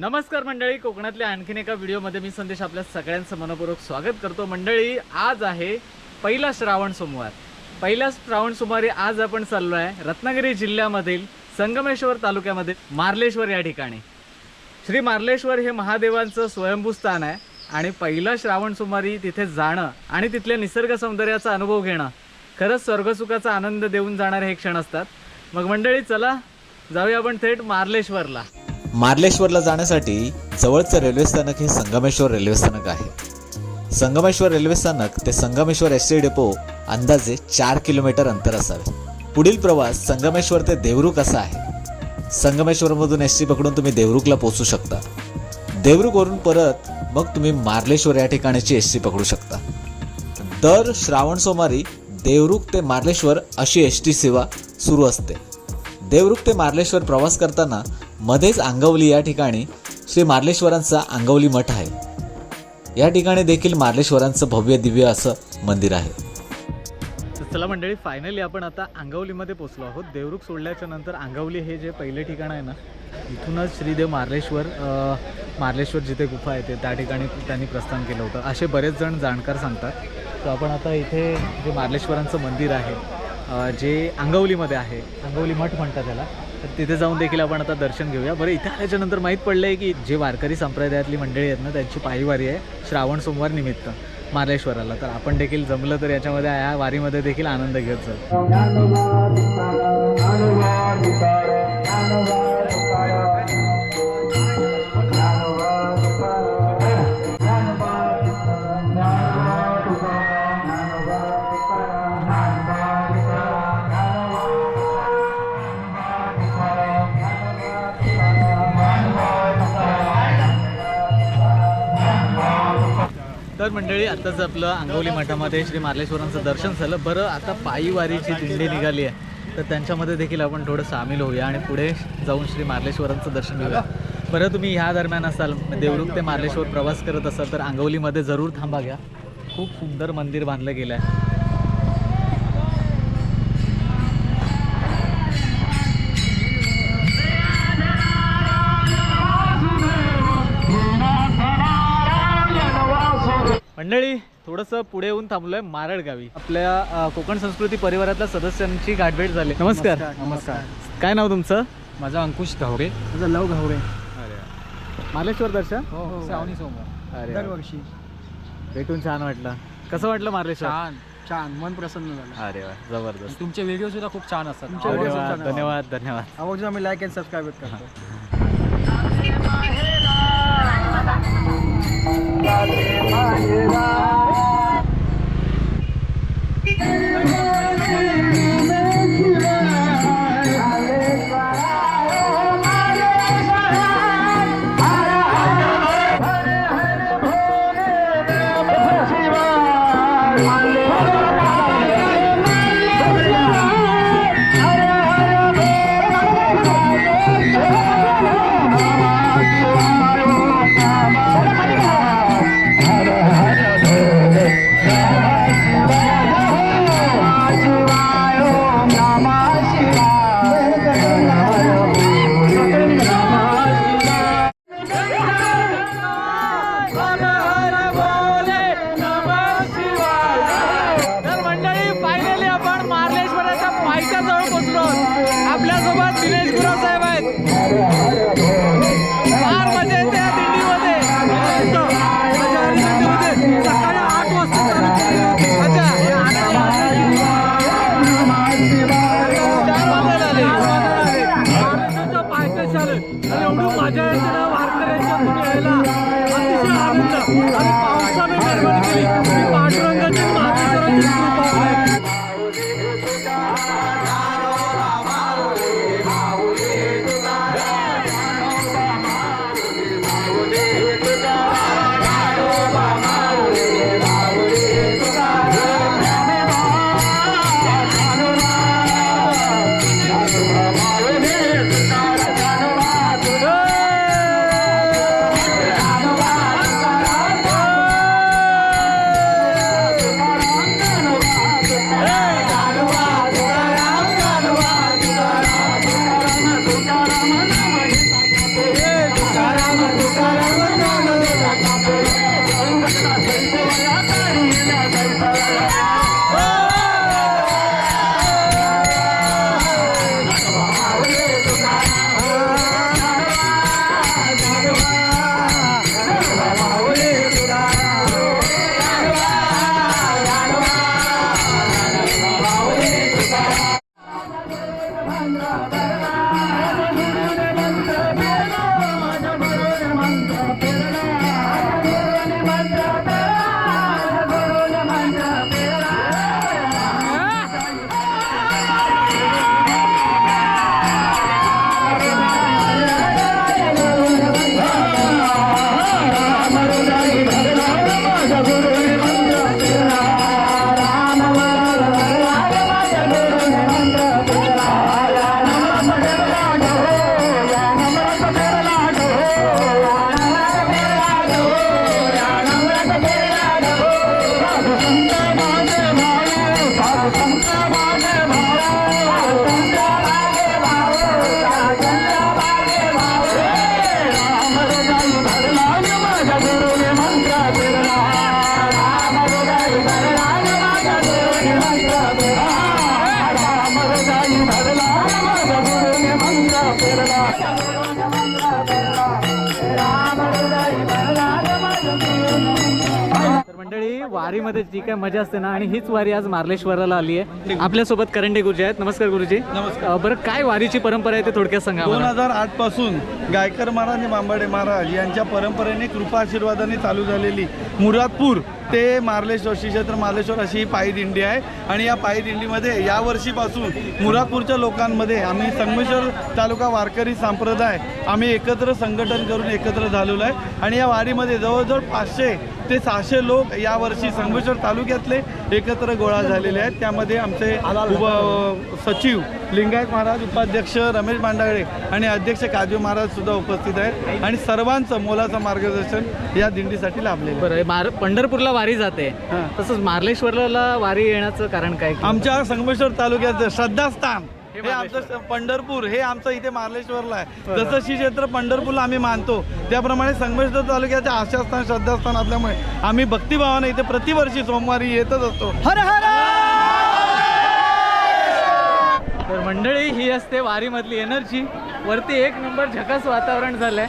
नमस्कार मंडळी कोकणातल्या आणखीन एका व्हिडिओमध्ये मी संदेश आपल्या सगळ्यांचं मनपूर्वक स्वागत करतो. मंडळी आज आहे पहिला श्रावण सोमवार. पहिला श्रावण सोमवारी आज आपण चाललो आहे रत्नागिरी जिल्ह्यामधील संगमेश्वर तालुक्यामध्ये मार्लेश्वर या ठिकाणी. श्री मार्लेश्वर हे महादेवांचं स्वयंभू स्थान आहे आणि पहिला श्रावण सोमवारी तिथे जाणं आणि तिथल्या निसर्ग सौंदर्याचा अनुभव घेणं खरंच स्वर्गसुखाचा आनंद देऊन जाणारे हे क्षण असतात. मग मंडळी चला जाऊया आपण थेट मार्लेश्वरला. मार्लेश्वरला जाण्यासाठी जवळचं रेल्वे स्थानक हे संगमेश्वर रेल्वे स्थानक आहे. संगमेश्वर रेल्वे स्थानक ते संगमेश्वर एस टी डेपो अंदाजे चार किलोमीटर अंतर असावे. पुढील प्रवास संगमेश्वर ते देवरुख असा आहे. संगमेश्वरमधून एस टी पकडून तुम्ही देवरुखला पोहोचू शकता. देवरुखवरून परत मग तुम्ही मार्लेश्वर या ठिकाणची एस टी पकडू शकता. दर श्रावण सोमवारी देवरुख ते मार्लेश्वर अशी एस टी सेवा सुरू असते. देवरुख ते मार्लेश्वर प्रवास करताना मध्येच आंगवली या ठिकाणी श्री मार्लेश्वरांचा आंगवली मठ आहे. या ठिकाणी देखील मार्लेश्वरांचं भव्य दिव्य असं मंदिर आहे. तर चला मंडळी फायनली आपण आता आंगवलीमध्ये पोचलो आहोत. देवरुख सोडल्याच्या नंतर आंगवली हे जे पहिले ठिकाण आहे ना इथूनच श्रीदेव मार्लेश्वर मार्लेश्वर जिथे गुफा आहे ते त्या ठिकाणी त्यांनी प्रस्थान केलं होतं. असे बरेच जण जाणकार सांगतात. तर आपण आता इथे जे मार्लेश्वरांचं मंदिर आहे जे आंगवलीमध्ये आहे आंगवली मठ म्हणतात त्याला तिथे जाऊन देखील आपण आता दर्शन घेऊया. बरं इथे आल्याच्यानंतर माहीत पडलं आहे की जे वारकरी संप्रदायातली मंडळी आहेत ना त्यांची पायीवारी आहे श्रावण सोमवार निमित्त मार्लेश्वराला. तर आपण देखील जमलं तर याच्यामध्ये या वारीमध्ये देखील आनंद घेत जाऊ. तर मंडळी आताच आपलं अंगवली मठामध्ये श्री मार्लेश्वरांचं दर्शन झालं. बरं आता पायी वारीची दिंडी निघाली आहे. तर त्यांच्यामध्ये देखील आपण थोडं सामील होऊया आणि पुढे जाऊन श्री मार्लेश्वरांचं दर्शन घेऊया. बरं तुम्ही ह्या दरम्यान असाल देवरुख ते मार्लेश्वर प्रवास करत असाल तर अंगवलीमध्ये जरूर थांबा घ्या. खूप सुंदर मंदिर बांधलं गेलं आहे मंडळी थोडंसं पुढे येऊन थांबलोय मारड गावी. आपल्या कोकण संस्कृती परिवारातल्या सदस्यांची गाठभेट झाली. नमस्कार. नमस्कार काय नाव तुमचं? माझा अंकुश घावरे. माझं लव घावरे. मार्लेश्वर दर्शन? हो हो श्रावणी सोमवार. अरे. दरवर्षी. भेटून छान वाटलं. कसं वाटलं मार्लेश्वर? छान छान. मन प्रसन्न झालं. अरे वा जबरदस्त. तुमचे व्हिडिओ सुद्धा खूप छान असतात. धन्यवाद. धन्यवाद. धन्यवाद आवर्जून आम्ही लाईक अँड सबस्क्राईब करतो. तर एवढी वारकऱ्यांच्या यायला अतिशय आनंद. आणि पावसाने निर्माण केली. पांडुरंगाची आणि कृपा आहे. Thank you. वारीमध्ये जी काय मजा असते ना आणि हीच वारी आज मार्लेश्वराला आली आहे. आपल्यासोबत करंडे गुरुजी आहेत. नमस्कार गुरुजी. नमस्कार. बरं काय वारीची परंपरा आहे ते थोडक्यात सांगा दोन आम्हाला. हजार आठपासून गायकर महाराज आणि मांबाडे महाराज यांच्या परंपरेने कृपा आशीर्वादाने चालू झालेली मुरादपूर ते मार्लेश्वर श्री क्षेत्र मार्लेश्वर अशी ही पायी दिंडी आहे. आणि या पायी दिंडीमध्ये या वर्षीपासून मुरादपूरच्या लोकांमध्ये आम्ही संगमेश्वर तालुका वारकरी संप्रदाय आम्ही एकत्र संघटन करून एकत्र झालेलो आहे. आणि या वारीमध्ये जवळजवळ पाचशे ते सहाशे लोक यावर्षी संगमेश्वर तालुक्यातले एकत्र गोळा झालेले आहेत. त्यामध्ये आमचे उप सचिव लिंगायत महाराज उपाध्यक्ष रमेश मांडागळे आणि अध्यक्ष काजू महाराज सुद्धा उपस्थित आहेत आणि सर्वांचं मोलाचं मार्गदर्शन या दिंडीसाठी लाभलेलं आहे. बरं मार पंढरपूरला वारी जाते. तसंच मार्लेश्वरला वारी येण्याचं कारण काय? आमच्या संगमेश्वर तालुक्याचं श्रद्धास्थान हे हे आमचं पंढरपूर हे आमचं इथे मार्लेश्वरला आहे. जसं श्री क्षेत्र पंढरपूरला आम्ही मानतो त्याप्रमाणे संगमेश्वर तालुक्याचे आशास्थान श्रद्धास्थान असल्यामुळे आम्ही भक्तिभावाने इथे प्रतिवर्षी सोमवारी येतच असतो. हर हर! तर मंडळी ही असते वारीमधली एनर्जी वरती एक नंबर झकास वातावरण झालंय.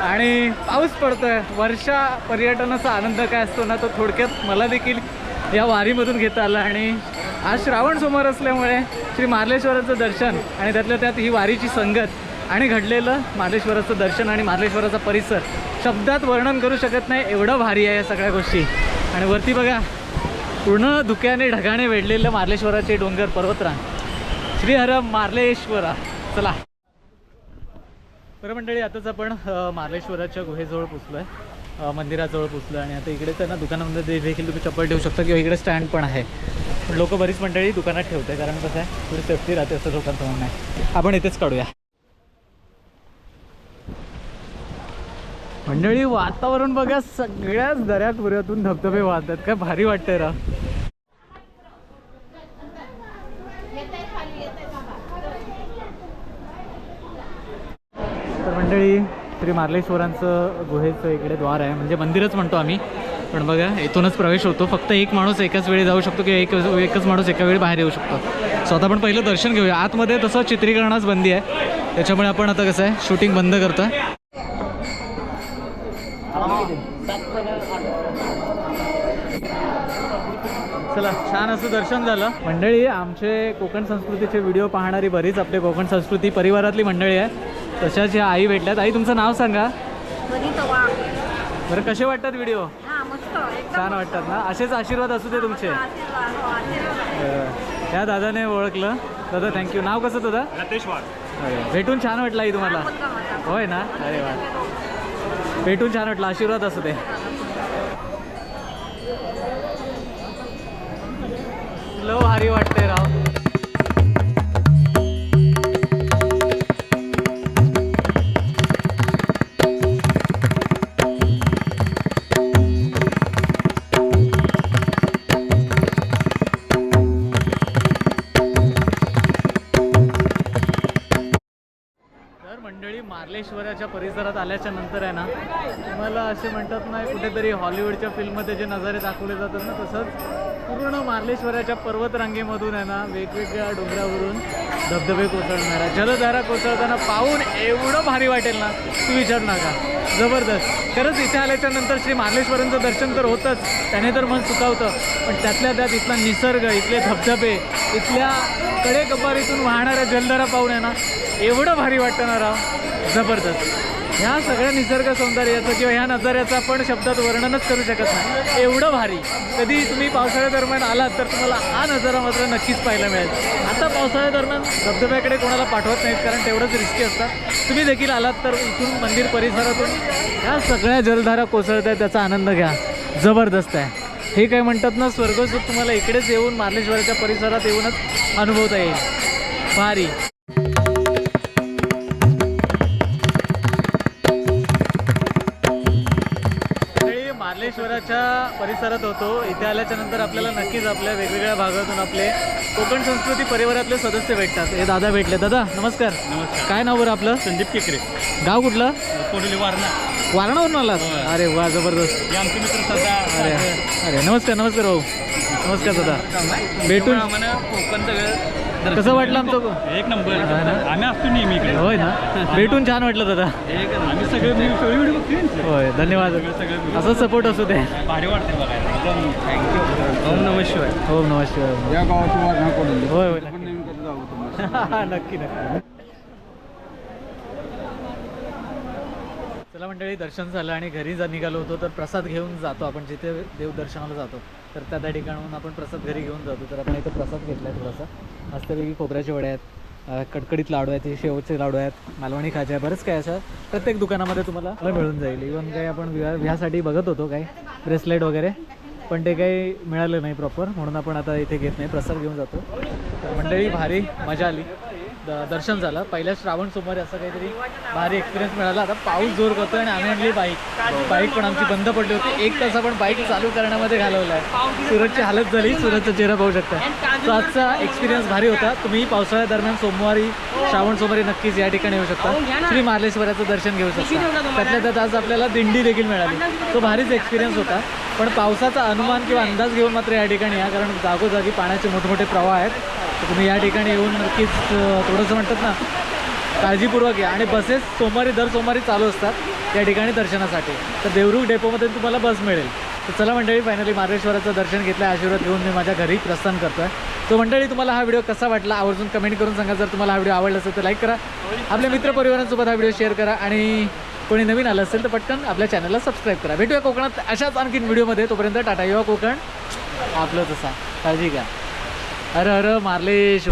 आणि पाऊस पडतोय. वर्षा पर्यटनाचा आनंद काय असतो ना तो थोडक्यात मला देखील या वारीमधून घेता आला. आणि आज श्रावण समोर असल्यामुळे श्री मार्लेश्वराचं दर्शन आणि त्यातल्या त्यात ही वारीची संगत आणि घडलेलं मार्लेश्वराचं दर्शन आणि मार्लेश्वराचा परिसर शब्दात वर्णन करू शकत नाही एवढं भारी आहे या सगळ्या गोष्टी. आणि वरती बघा पूर्ण धुक्याने ढगाने वेढलेलं मार्लेश्वराचे डोंगर पर्वतरांग. श्रीहर मार्लेश्वरा. चला. बरं मंडळी आताच आपण मार्लेश्वराच्या गुहेजवळ पोचलो आहे मंदिराजवळ पोचलो आणि आता इकडे त्यांना दुकानामध्ये देखील तुम्ही चप्पल ठेवू शकता किंवा इकडे स्टँड पण आहे. लोक बरीच मंडळी दुकानात ठेवते कारण कसं आहे थोडी सेफ्टी राहते असं लोकांचं म्हणणं आहे. आपण इथेच काढूया. मंडळी वातावरण बघा सगळ्याच दऱ्या पुऱ्यातून धबधबे वाहतात. काय भारी वाटतंय रा. तर मंडळी श्री मार्लेश्वरांचं गुहेचं इकडे द्वार आहे. म्हणजे मंदिरच म्हणतो आम्ही. पण बघा इथूनच प्रवेश होतो. फक्त एक माणूस एकाच वेळी जाऊ शकतो किंवा एक एकच माणूस एका वेळी बाहेर येऊ शकतो. सो आता आपण पहिलं दर्शन घेऊया. आतमध्ये तसं चित्रीकरणास बंदी आहे. त्याच्यामुळे आपण आता कसं आहे शूटिंग बंद करतो चला छान असं दर्शन झालं. मंडळी आमचे कोकण संस्कृतीचे व्हिडिओ पाहणारी बरीच आपले कोकण संस्कृती परिवारातली मंडळी आहे तशाच या आई भेटल्यात. आई तुमचं नाव सांगा. बरं कसे वाटतात व्हिडिओ छान वाटतात ना? असेच आशीर्वाद असू दे तुमचे. आशीर्वाद. हो. त्या दादाने ओळखलं. दादा थँक्यू नाव कसं तुझं? भेटून छान वाटलं आई तुम्हाला. होय ना? अरे वा. भेटून छान वाटलं. आशीर्वाद असू दे. लो भारी वाटतंय राव. मंडळी परिसरात आल्याच्यानंतर आहे ना तुम्हाला असे म्हणतात ना कुठेतरी हॉलिवूडच्या फिल्ममध्ये जे नजारे दाखवले जातात ना तसंच पूर्ण मार्लेश्वराच्या पर्वतरांगेमधून आहे ना वेगवेगळ्या डोंगरावरून धबधबे कोसळणाऱ्या जलधारा कोसळताना पाहून एवढं भारी वाटेल ना तू विचार नका. जबरदस्त. खरंच इथे आल्याच्यानंतर श्री मार्लेश्वरांचं दर्शन तर होतंच. त्याने तर मन सुकावतं पण त्यातल्या त्यात इथला निसर्ग इथले धबधबे इथल्या कडेकपारीतून वाहणाऱ्या जलधारा पाहून आहे ना एवढं भारी वाटतं ना राव. जबरदस्त. ह्या सगळ्या निसर्ग सौंदर्याचं किंवा ह्या नजाऱ्याचं आपण शब्दात वर्णनच करू शकत नाही. एवढं भारी. कधी तुम्ही पावसाळ्यादरम्यान आलात तर तुम्हाला हा नजारा मात्र नक्कीच पाहायला मिळेल. आता पावसाळ्यादरम्यान धबधब्याकडे कोणाला पाठवत नाहीत कारण तेवढंच रिस्की असतात. तुम्ही देखील आलात तर इथून मंदिर परिसरातून ह्या सगळ्या जलधारा कोसळत आहेत त्याचा आनंद घ्या. जबरदस्त आहे. हे काय म्हणतात ना स्वर्गसुख तुम्हाला इकडेच येऊन मार्लेश्वराच्या परिसरात येऊनच अनुभवता येईल. भारी. मार्लेश्वराच्या परिसरात होतो. इथे आल्याच्यानंतर आपल्याला नक्कीच आपल्या वेगवेगळ्या भागातून आपले कोकण संस्कृती परिवारातले सदस्य भेटतात. हे दादा भेटले. दादा नमस्कार. नमस्कार. काय नाव बरं आपलं? संदीप केकरे. गाव कुठलं? कोडोली वारणा. वारणावरून आलात? अरे वा जबरदस्त. हे आमचे मित्र सध्या अरे अरे नमस्कार नमस्कार भाऊ. नमस्कार दादा. भेटून आम्हाला कोकण सगळं कसं वाटलं आमचं एक नंबर. हा ना? आम्ही असतो नेहमी इकडे. होय ना? भेटून छान वाटलं दादा. एक आम्ही सगळे बघते होय धन्यवाद. सगळं असं सपोर्ट असू दे. भारी वाटते बघायला. एकदम थँक्यू ओम नमः शिवाय. हो नमस्कार या गावाची वारणा पडून होय होय नक्की नक्की. चला मंडळी दर्शन झालं आणि घरी जा निघालो होतो तर प्रसाद घेऊन जातो आपण जिथे देवदर्शनाला जातो. तर त्या त्या ठिकाणाहून आपण प्रसाद घरी घेऊन जातो. तर आपण इथं प्रसाद घेतला आहे थोडासा. मस्तपैकी खोबऱ्याचे वडे आहेत कडकडीत लाडू आहेत शेवटचे लाडू आहेत मालवणी खाजे आहे बरंच काय असं प्रत्येक दुकानामध्ये तुम्हाला मिळून जाईल. इवन काही आपण विवाह ह्यासाठी बघत होतो काही ब्रेसलेट वगैरे पण ते काही मिळालं नाही प्रॉपर म्हणून आपण आता इथे घेत नाही. प्रसाद घेऊन जातो. तर मंडळी भारी मजा आली. द दर्शन झालं. पहिल्या श्रावण सोमवारी असं काहीतरी भारी एक्सपिरियन्स मिळाला. आता पाऊस जोर करतोय आणि आम्ही आणली बाईक. बाईक पण आमची बंद पडली होती. एक तास आपण बाईक चालू करण्यामध्ये घालवला आहे सुरतची हालत झाली. सुरतचा चेहरा पाहू शकता. तो आजचा एक्सपिरियन्स भारी होता. तुम्ही पावसाळ्या दरम्यान सोमवारी श्रावण सोमवारी नक्कीच या ठिकाणी येऊ शकता. श्री मार्लेश्वराचं दर्शन घेऊ शकता. त्यातल्या त्यात आज आपल्याला दिंडी देखील मिळाली. तो भारीच एक्सपिरियन्स होता. पण पावसाचा अनुमान किंवा अंदाज घेऊन मात्र या ठिकाणी या. कारण जागोजागी पाण्याचे मोठमोठे प्रवाह आहेत. तर तुम्ही या ठिकाणी येऊन नक्कीच थोडंसं म्हणतात ना काळजीपूर्वक या. आणि बसेस सोमवारी दर सोमवारी चालू असतात या ठिकाणी दर्शनासाठी. तर देवरुख डेपोमध्ये तुम्हाला बस मिळेल. तर चला मंडळी फायनली मार्लेश्वराचं दर्शन घेतलं आशीर्वाद घेऊन मी माझ्या घरी प्रस्थान करतोय. तो मंडळी तुम्हाला हा व्हिडिओ कसा वाटला? आवर्जून कमेंट करून सांगा. जर तुम्हाला हा व्हिडिओ आवडला असेल तर लाईक करा. आपल्या मित्रपरिवारांसोबत हा व्हिडिओ शेअर करा. आणि कोणी नवीन आलं असेल तर पटकन आपल्या चॅनलला सबस्क्राईब करा. भेटूया कोकणात अशाच आणखीन व्हिडिओमध्ये तोपर्यंत टाटा युवा कोकण. आपलं तसा काळजी घ्या. अरे अरे मार्लेश्वर.